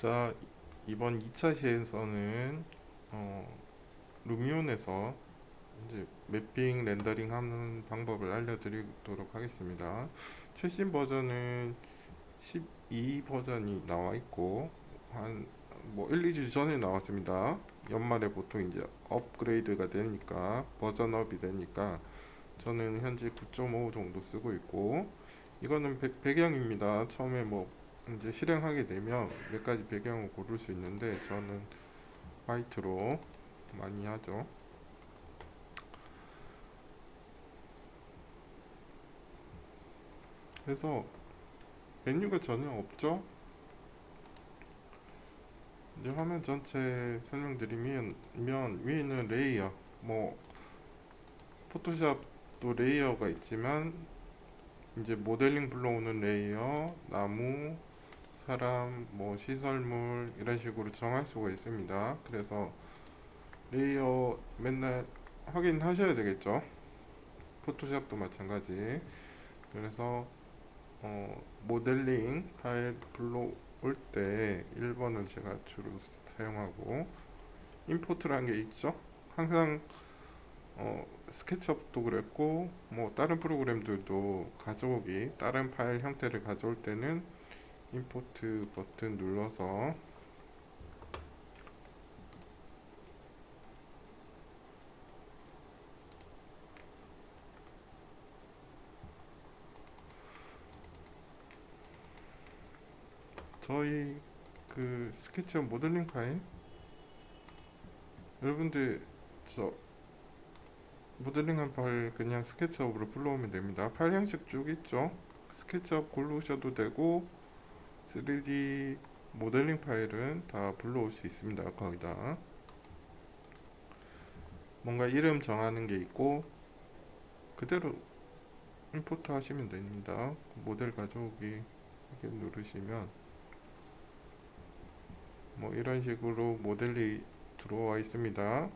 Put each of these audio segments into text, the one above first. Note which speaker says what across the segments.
Speaker 1: 자, 이번 2차 시에서는 어, 루미온에서 이제 매핑 렌더링 하는 방법을 알려드리도록 하겠습니다. 최신 버전은 12 버전이 나와 있고 한 뭐 1, 2주 전에 나왔습니다. 연말에 보통 이제 업그레이드가 되니까 버전업이 되니까 저는 현재 9.5 정도 쓰고 있고 이거는 배, 배경입니다. 처음에 뭐 이제 실행하게 되면 몇 가지 배경을 고를 수 있는데 저는 화이트로 많이 하죠. 그래서 메뉴가 전혀 없죠. 이제 화면 전체 설명드리면 면 위에 있는 레이어 뭐 포토샵도 레이어가 있지만 이제 모델링 불러오는 레이어 나무 사람 뭐 시설물 이런 식으로 정할 수가 있습니다. 그래서 레이어 맨날 확인하셔야 되겠죠? 포토샵도 마찬가지. 그래서 어, 모델링 파일 불러올 때 1번을 제가 주로 사용하고 임포트라는 게 있죠? 항상 어, 스케치업도 그랬고 뭐 다른 프로그램들도 가져오기 다른 파일 형태를 가져올 때는 임포트 버튼 눌러서 저희 그 스케치업 모델링 파일 여러분들 저 모델링한 파일 그냥 스케치업으로 불러오면 됩니다. 파일 형식 쭉 있죠. 스케치업 고르셔도 되고 3D 모델링 파일은 다 불러올 수 있습니다. 거기다 뭔가 이름 정하는 게 있고 그대로 임포트 하시면 됩니다. 모델 가져오기 누르시면 뭐 이런 식으로 모델이 들어와 있습니다.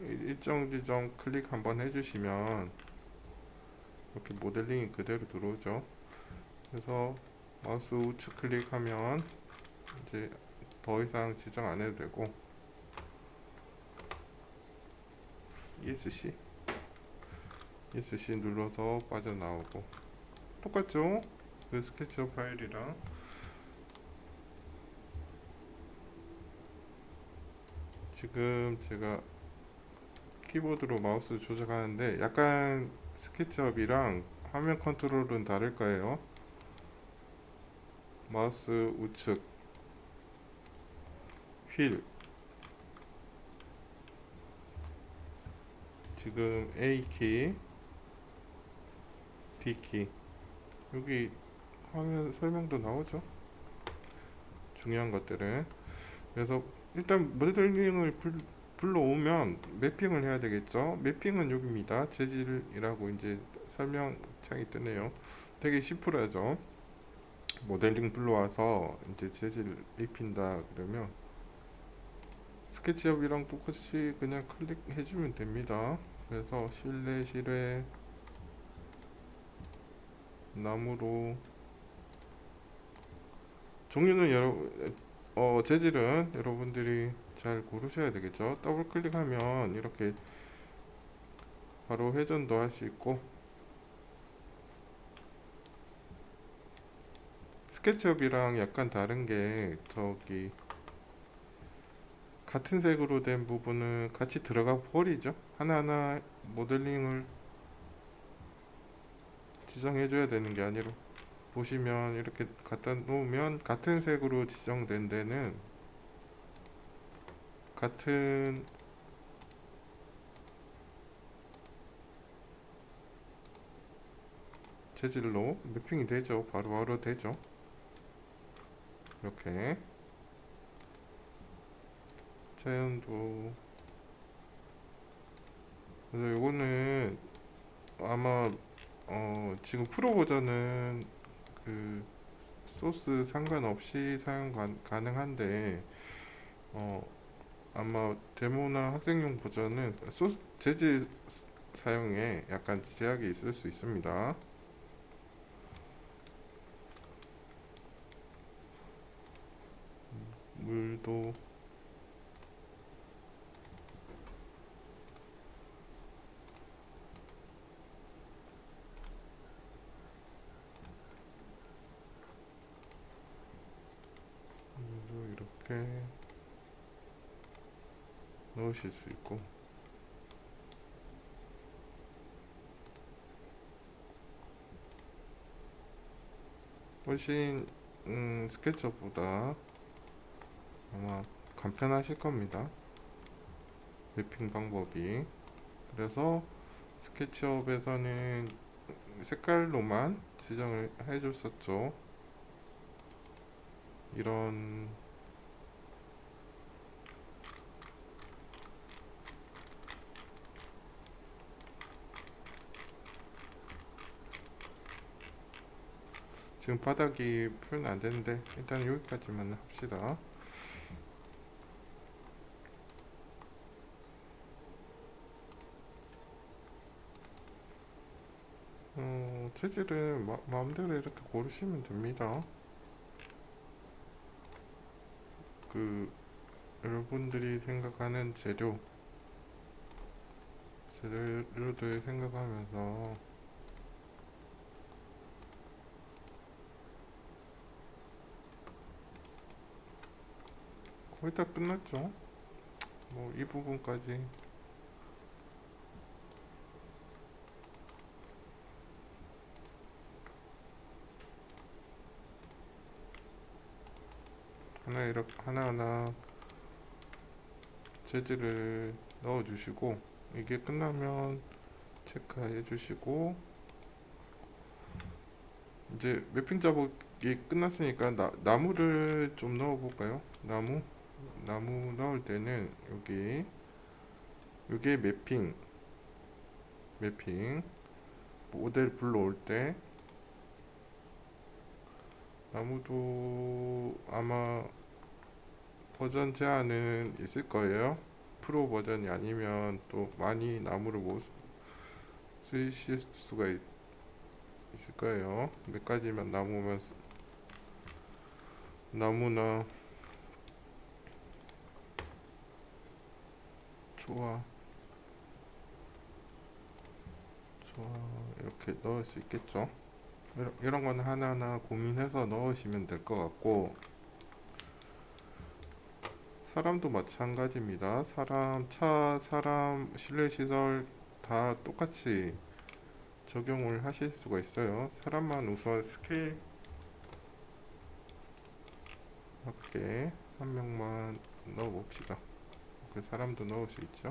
Speaker 1: 일정 지점 클릭 한번 해주시면 이렇게 모델링이 그대로 들어오죠. 그래서 마우스 우측 클릭하면 이제 더 이상 지정 안 해도 되고 ESC ESC 눌러서 빠져나오고 똑같죠? 그 스케치업 파일이랑 지금 제가 키보드로 마우스 조작하는데 약간 스케치업이랑 화면 컨트롤은 다를 거예요. 마우스 우측. 휠. 지금 A키 D키. 여기 화면 설명도 나오죠? 중요한 것들은. 그래서 일단 모델링을 불, 불러오면 매핑을 해야 되겠죠? 매핑은 여기입니다. 재질이라고 이제 설명창이 뜨네요. 되게 심플하죠 모델링 불러와서 이제 재질 입힌다 그러면 스케치업이랑 똑같이 그냥 클릭해 주면 됩니다. 그래서 실내 실외 나무로. 종류는 여러 어 재질은 여러분들이 잘 고르셔야 되겠죠? 더블 클릭하면 이렇게 바로 회전도 할 수 있고 스케치업이랑 약간 다른 게 저기 같은 색으로 된 부분은 같이 들어가 버리죠. 하나하나 모델링을 지정해 줘야 되는 게 아니라 보시면 이렇게 갖다 놓으면 같은 색으로 지정된 데는 같은 재질로 매핑이 되죠. 바로바로 되죠 이렇게 자연도 그래서 요거는 아마 어 지금 프로 버전은 그 소스 상관없이 사용 가, 가능한데 어 아마 데모나 학생용 버전은 소스 재질 사용에 약간 제약이 있을 수 있습니다. 얘도 이렇게 넣으실 수 있고. 훨씬 음, 스케치업보다 아마 간편하실 겁니다. 매핑 방법이. 그래서 스케치업에서는 색깔로만 지정을 해줬었죠. 이런 지금 바닥이 표현 안 되는데 일단 여기까지만 합시다. 어, 재질은 마, 마음대로 이렇게 고르시면 됩니다. 그 여러분들이 생각하는 재료 재료들 생각하면서 거의 다 끝났죠. 뭐 이 부분까지 하나 이렇게 하나하나 재질을 넣어 주시고 이게 끝나면 체크해 주시고 이제 매핑 작업이 끝났으니까 나, 나무를 좀 넣어 볼까요? 나무 나무 넣을 때는 여기 여기에 매핑 매핑 모델 불러올 때 나무도 아마 버전 제한은 있을 거예요. 프로 버전이 아니면 또 많이 나무를 못 쓰실 수가 있, 있을 거예요. 몇 가지만 나무만 쓰- 나무나 좋아 좋아 이렇게 넣을 수 있겠죠. 이런, 건 하나하나 고민해서 넣으시면 될 것 같고 사람도 마찬가지입니다. 사람, 차, 사람, 실내 시설 다 똑같이 적용을 하실 수가 있어요. 사람만 우선 스케일 맞게 한 명만 넣어 봅시다. 그 사람도 넣을 수 있죠.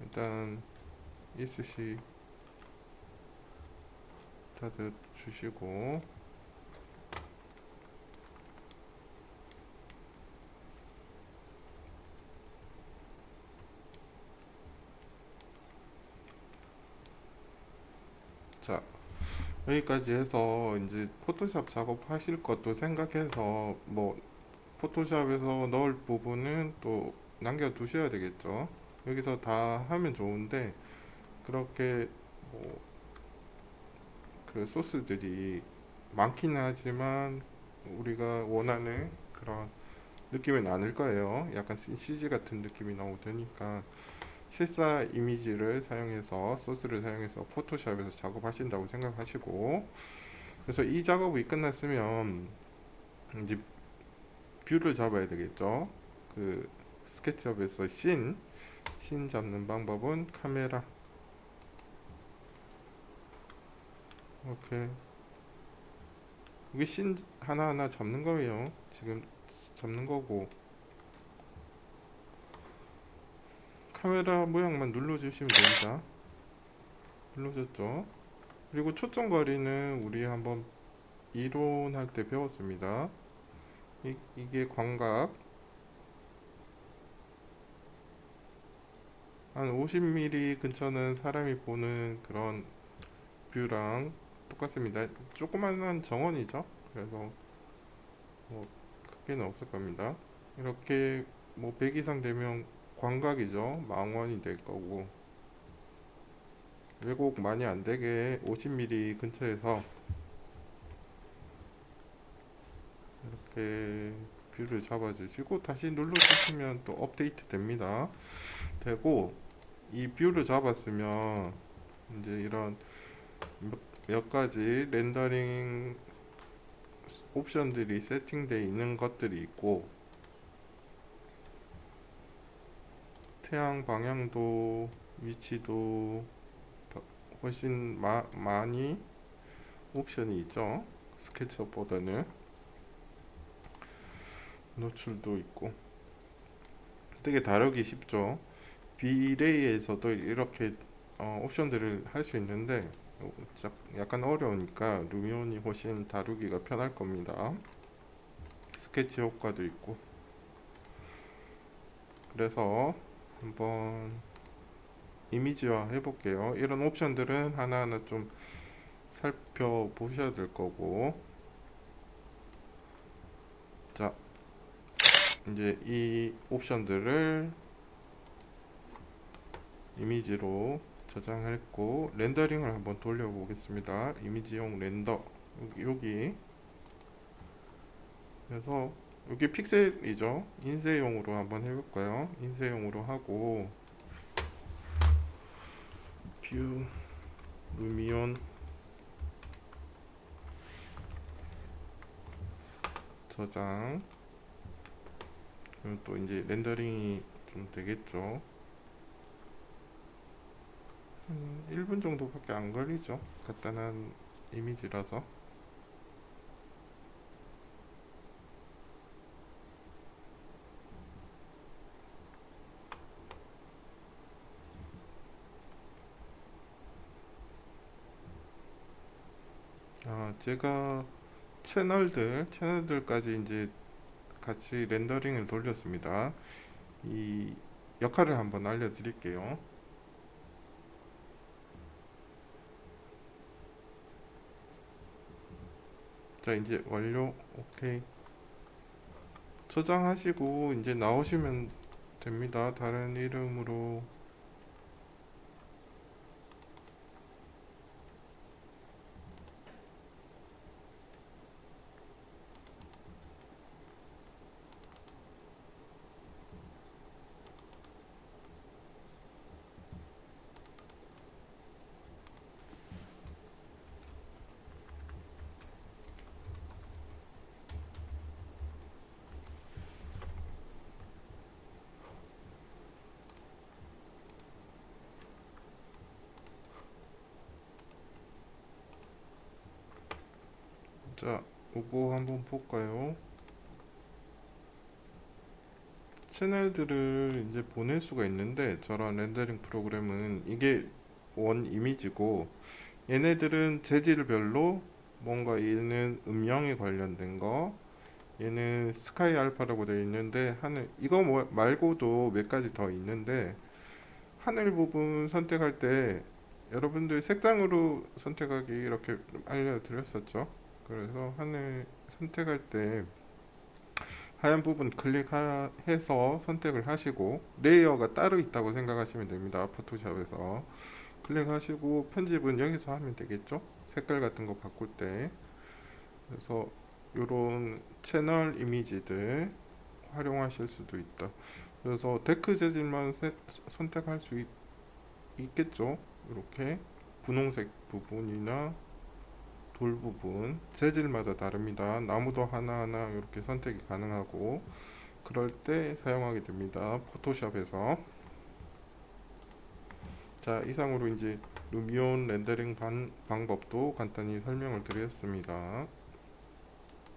Speaker 1: 일단 이스시 다들 주시고. 자 여기까지 해서 이제 포토샵 작업하실 것도 생각해서 뭐 포토샵에서 넣을 부분은 또 남겨 두셔야 되겠죠. 여기서 다 하면 좋은데 그렇게 뭐 그 소스들이 많기는 하지만 우리가 원하는 그런 느낌은 아닐 거예요. 약간 CG 같은 느낌이 너무 드니까 실사 이미지를 사용해서 소스를 사용해서 포토샵에서 작업하신다고 생각하시고 그래서 이 작업이 끝났으면 이제 뷰를 잡아야 되겠죠. 그 스케치업에서 씬, 씬 잡는 방법은 카메라 이렇게 이게 씬 하나하나 잡는 거예요. 지금 잡는 거고 카메라 모양만 눌러주시면 됩니다. 눌러줬죠? 그리고 초점 거리는 우리 한번 이론할 때 배웠습니다. 이, 이게 광각 한 50mm 근처는 사람이 보는 그런 뷰랑 똑같습니다. 조그만한 정원이죠. 그래서 뭐 크게는 없을 겁니다. 이렇게 뭐 100 이상 되면 광각이죠. 망원이 될 거고 왜곡 많이 안 되게 50mm 근처에서 이렇게 뷰를 잡아주시고 다시 눌러주시면 또 업데이트 됩니다. 되고 이 뷰를 잡았으면 이제 이런 몇, 몇 가지 렌더링 옵션들이 세팅되어 있는 것들이 있고 태양 방향도 위치도 더- 훨씬 마, 많이 옵션이 있죠. 스케치업보다는 노출도 있고. 되게 다루기 쉽죠. 비레이에서도 이렇게 어, 옵션들을 할 수 있는데 약간 어려우니까 루미온이 훨씬 다루기가 편할 겁니다. 스케치 효과도 있고. 그래서 한번 이미지화 해볼게요. 이런 옵션들은 하나하나 좀 살펴보셔야 될 거고. 자 이제 이 옵션들을 이미지로 저장했고 렌더링을 한번 돌려보겠습니다. 이미지용 렌더. 여기, 여기. 그래서 여기 픽셀이죠. 인쇄용으로 한번 해볼까요? 인쇄용으로 하고. 뷰 루미온. 저장. 그럼 또 이제 렌더링이 좀 되겠죠 한 1분 정도밖에 안 걸리죠. 간단한 이미지라서. 아 제가 채널들 채널들까지 이제 같이 렌더링을 돌렸습니다. 이 역할을 한번 알려드릴게요 자 이제 완료. 오케이. 저장하시고 이제 나오시면 됩니다. 다른 이름으로 자 이거 한번 볼까요? 채널들을 이제 보낼 수가 있는데 저런 렌더링 프로그램은 이게 원 이미지고 얘네들은 재질별로 뭔가 얘는 음영에 관련된 거 얘는 스카이 알파라고 되어 있는데 하늘 이거 뭐 말고도 몇 가지 더 있는데 하늘 부분 선택할 때 여러분들 색상으로 선택하기 이렇게 알려드렸었죠 그래서 하늘 선택할 때 하얀 부분 클릭해서 선택을 하시고 레이어가 따로 있다고 생각하시면 됩니다. 포토샵에서. 클릭하시고 편집은 여기서 하면 되겠죠? 색깔 같은 거 바꿀 때. 그래서 이런 채널 이미지들 활용하실 수도 있다. 그래서 데크 재질만 세- 선택할 수 있, 있겠죠? 이렇게 분홍색 부분이나 돌 부분 재질마다 다릅니다. 나무도 하나하나 이렇게 선택이 가능하고 그럴 때 사용하게 됩니다. 포토샵에서. 자 이상으로 이제 루미온 렌더링 반, 방법도 간단히 설명을 드렸습니다